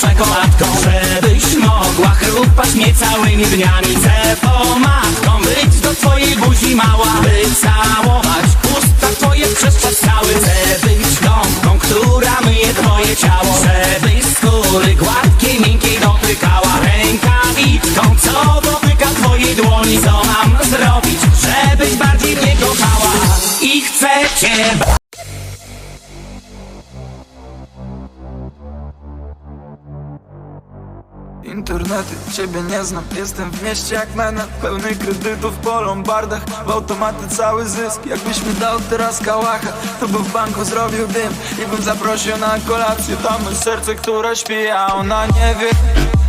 czekoladką Żebyś mogła chrupać mnie całymi dniami. Chcę pomadką być do twojej buzi mała By całować usta twoje przez czas cały. Chcę być gąbką, która myje twoje ciało. Żebyś skóry gładkiej, miękkiej dotykała. Rękawiczką, co dotyka twojej dłoni. Co mam zrobić, żebyś bardziej mnie kochała? I chcę Internety, ciebie nie znam. Jestem w mieście jak mena Pełny kredytów po lombardach. W automaty cały zysk Jakbyś mi dał teraz kałacha. To by w banku zrobił dym I bym zaprosił na kolację. Tam serce, które śpi A ona nie wie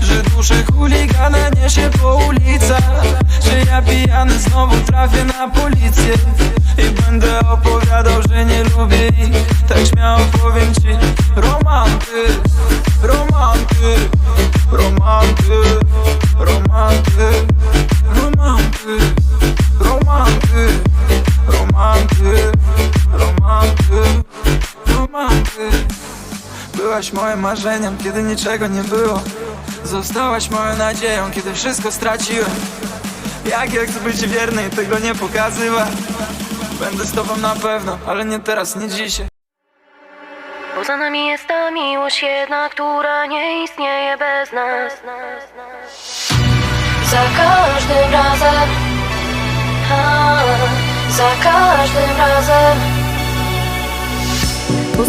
Że duszę chuligana niesie po ulicach. Że ja pijany znowu trafię na policję. I będę opowiadał, że nie lubię ich Tak śmiało powiem ci Romantyk, Byłaś moim marzeniem, kiedy niczego nie było. Zostałaś moją nadzieją, kiedy wszystko straciłem. Jak ja chcę być wierny i tego nie pokazywać. Będę z tobą na pewno, ale nie teraz, nie dzisiaj. Poza nami jest ta miłość jedna, która nie istnieje bez nas. Za każdym razem, a, za każdym razem.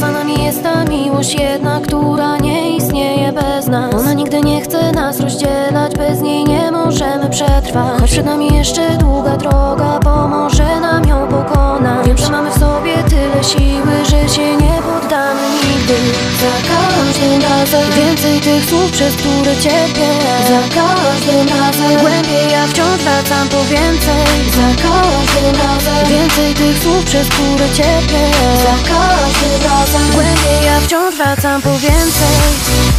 Poza nami jest ta miłość jedna, która nie istnieje bez nas. Ona nigdy nie chce nas rozdzielać, bez niej nie możemy przetrwać. Choć przed nami jeszcze długa droga, pomoże nam ją pokonać. Wiem, że mamy w sobie tyle siły, że się nie poddamy nigdy. Za każdym razem więcej tych słów, przez które cierpię. Razem głębiej ja wciąż wracam po więcej. Za każdym razem więcej tych słów, przez które cierpię. Za każdym razem głębiej ja wciąż wracam po więcej.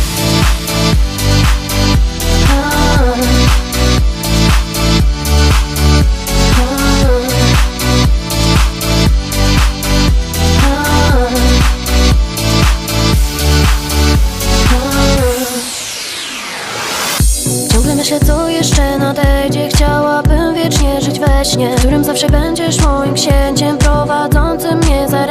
Myślę, co jeszcze nadejdzie Chciałabym wiecznie żyć we śnie W którym zawsze będziesz moim księciem Prowadzącym mnie za